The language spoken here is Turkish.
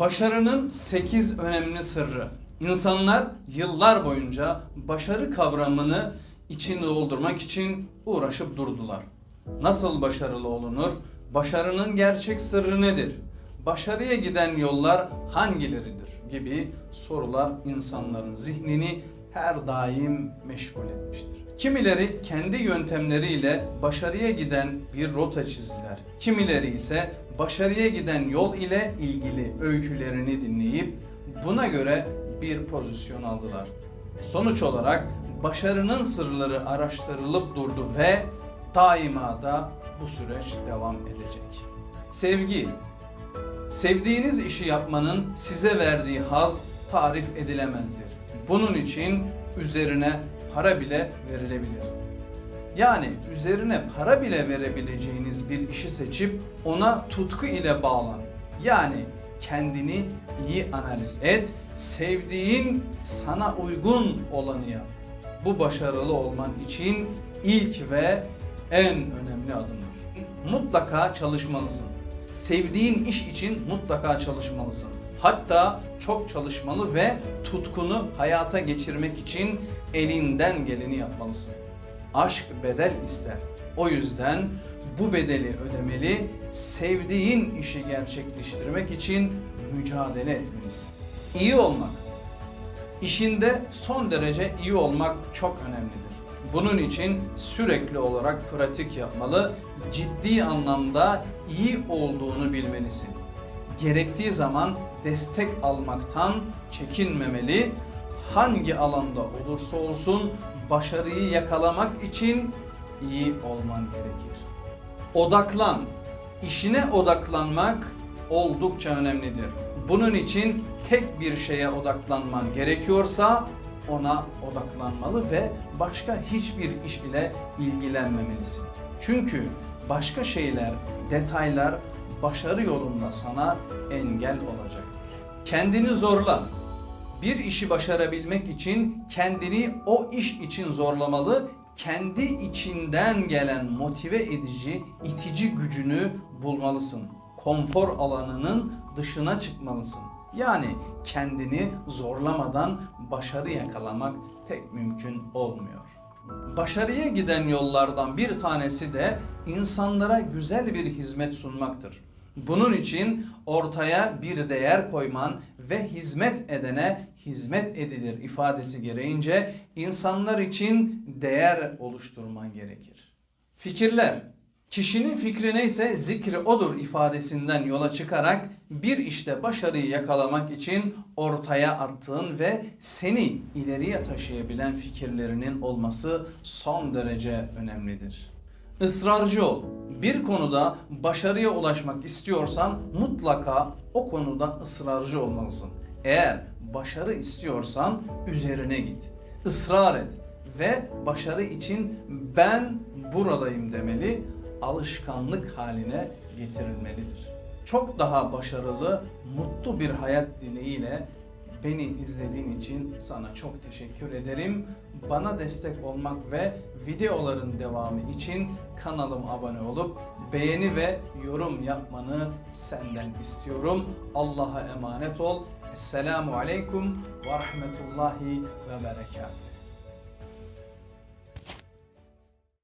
Başarının 8 önemli sırrı. İnsanlar yıllar boyunca başarı kavramını içinde doldurmak için uğraşıp durdular. Nasıl başarılı olunur? Başarının gerçek sırrı nedir? Başarıya giden yollar hangileridir? gibi sorular insanların zihnini her daim meşgul etmiştir. Kimileri kendi yöntemleriyle başarıya giden bir rota çizdiler. Kimileri ise başarıya giden yol ile ilgili öykülerini dinleyip buna göre bir pozisyon aldılar. Sonuç olarak başarının sırları araştırılıp durdu ve daima da bu süreç devam edecek. Sevgi Sevdiğiniz işi yapmanın size verdiği haz tarif edilemezdir. Bunun için üzerine para bile verilebilir. Yani üzerine para bile verebileceğiniz bir işi seçip ona tutku ile bağlan. Yani kendini iyi analiz et, sevdiğin sana uygun olanı yap. Bu başarılı olman için ilk ve en önemli adımdır. Mutlaka çalışmalısın. Sevdiğin iş için mutlaka çalışmalısın. Hatta çok çalışmalı ve tutkunu hayata geçirmek için elinden geleni yapmalısın. Aşk bedel ister. O yüzden bu bedeli ödemeli, sevdiğin işi gerçekleştirmek için mücadele etmelisin. İyi olmak, İşinde son derece iyi olmak çok önemlidir. Bunun için sürekli olarak pratik yapmalı, ciddi anlamda iyi olduğunu bilmelisin. Gerektiği zaman destek almaktan çekinmemeli, hangi alanda olursa olsun başarıyı yakalamak için iyi olman gerekir. Odaklan. İşine odaklanmak oldukça önemlidir. Bunun için tek bir şeye odaklanman gerekiyorsa ona odaklanmalı ve başka hiçbir iş ile ilgilenmemelisin. Çünkü başka şeyler, detaylar başarı yolunda sana engel olacaktır. Kendini zorla. Bir işi başarabilmek için kendini o iş için zorlamalı, kendi içinden gelen motive edici, itici gücünü bulmalısın. Konfor alanının dışına çıkmalısın. Yani kendini zorlamadan başarı yakalamak pek mümkün olmuyor. Başarıya giden yollardan bir tanesi de insanlara güzel bir hizmet sunmaktır. Bunun için ortaya bir değer koyman ve hizmet edene hizmet edilir ifadesi gereğince insanlar için değer oluşturman gerekir. Fikirler Kişinin fikri neyse zikri odur ifadesinden yola çıkarak bir işte başarıyı yakalamak için ortaya attığın ve seni ileriye taşıyabilen fikirlerinin olması son derece önemlidir. Israrcı ol. Bir konuda başarıya ulaşmak istiyorsan mutlaka o konuda ısrarcı olmalısın. Eğer başarı istiyorsan üzerine git. Israr et ve başarı için ben buradayım demeli, alışkanlık haline getirilmelidir. Çok daha başarılı, mutlu bir hayat dileğiyle beni izlediğin için sana çok teşekkür ederim. Bana destek olmak ve videoların devamı için kanalıma abone olup beğeni ve yorum yapmanı senden istiyorum. Allah'a emanet ol. Esselamu Aleyküm ve Rahmetullahi ve Berekatuhu.